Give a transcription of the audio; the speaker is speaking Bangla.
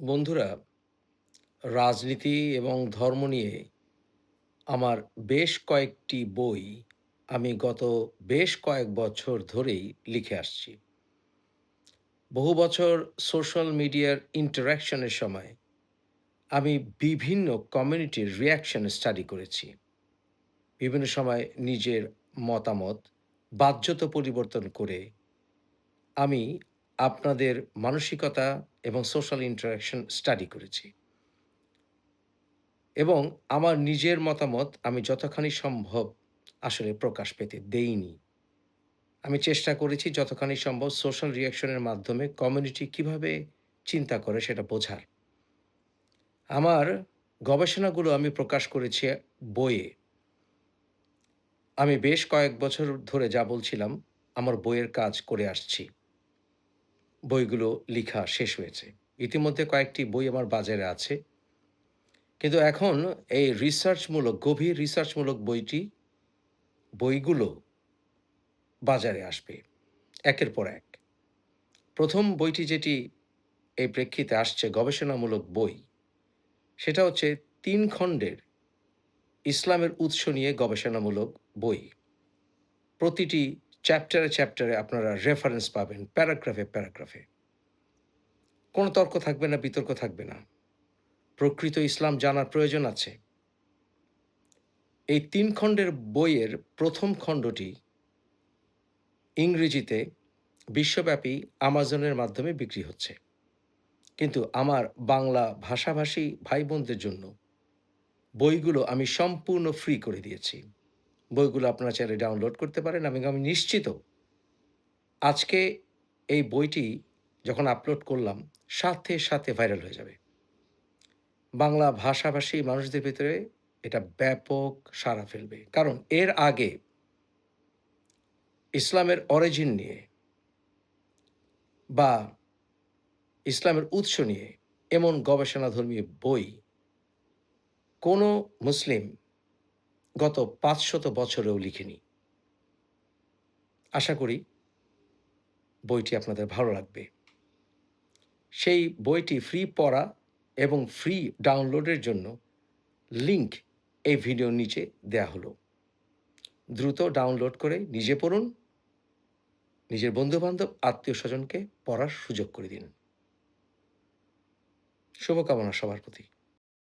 বন্ধুরা, রাজনীতি এবং ধর্ম নিয়ে আমার বেশ কয়েকটি বই আমি গত বেশ কয়েক বছর ধরেই লিখে আসছি। বহু বছর সোশ্যাল মিডিয়ার ইন্টারাকশনের সময় আমি বিভিন্ন কমিউনিটির রিয়াকশন স্টাডি করেছি। বিভিন্ন সময় নিজের মতামত বাহ্যত পরিবর্তন করে আমি আপনাদের মানসিকতা এবং সোশ্যাল ইন্টারাকশন স্টাডি করেছি। এবং আমার নিজের মতামত আমি যতখানি সম্ভব আসলে প্রকাশ পেতে দেইনি। আমি চেষ্টা করেছি যতখানি সম্ভব সোশ্যাল রিয়াকশনের মাধ্যমে কমিউনিটি কীভাবে চিন্তা করে সেটা বোঝার। আমার গবেষণাগুলো আমি প্রকাশ করেছি বইয়ে। আমি বেশ কয়েক বছর ধরে যা বলছিলাম, আমার বইয়ের কাজ করে আসছি। বইগুলো লেখা শেষ হয়েছে। ইতিমধ্যে কয়েকটি বই আমার বাজারে আছে। কিন্তু এখন এই রিসার্চমূলক গভীর রিসার্চমূলক বইটি, বইগুলো বাজারে আসবে, একের পর এক। প্রথম বইটি যেটি এই প্রেক্ষিতে আসছে, গবেষণামূলক বই, সেটা হচ্ছে তিন খণ্ডের ইসলামের উৎস নিয়ে গবেষণামূলক বই। প্রতিটি চ্যাপ্টারে চ্যাপ্টারে আপনারা রেফারেন্স পাবেন প্যারাগ্রাফে প্যারাগ্রাফে কোনো তর্ক থাকবে না, বিতর্ক থাকবে না। প্রকৃত ইসলাম জানার প্রয়োজন আছে। এই তিন খণ্ডের বইয়ের প্রথম খণ্ডটি ইংরেজিতে বিশ্বব্যাপী আমাজনের মাধ্যমে বিক্রি হচ্ছে। কিন্তু আমার বাংলা ভাষাভাষী ভাই বোনদের জন্য বইগুলো আমি সম্পূর্ণ ফ্রি করে দিয়েছি। বইগুলো আপনারা চাইলে ডাউনলোড করতে পারেন। এবং আমি নিশ্চিত আজকে এই বইটি যখন আপলোড করলাম, সাথে সাথে ভাইরাল হয়ে যাবে। বাংলা ভাষাভাষী মানুষদের ভিতরে এটা ব্যাপক সাড়া ফেলবে। কারণ এর আগে ইসলামের অরিজিন নিয়ে বা ইসলামের উৎস নিয়ে এমন গবেষণাধর্মী বই কোনো মুসলিম গত পাঁচশত বছরেও লিখেনি। আশা করি বইটি আপনাদের ভালো লাগবে। সেই বইটি ফ্রি পড়া এবং ফ্রি ডাউনলোডের জন্য লিংক এই ভিডিওর নিচে দেয়া হলো। দ্রুত ডাউনলোড করে নিজে পড়ুন। নিজের বন্ধুবান্ধব আত্মীয় স্বজনকে পড়ার সুযোগ করে দিন। শুভকামনা সবার প্রতি।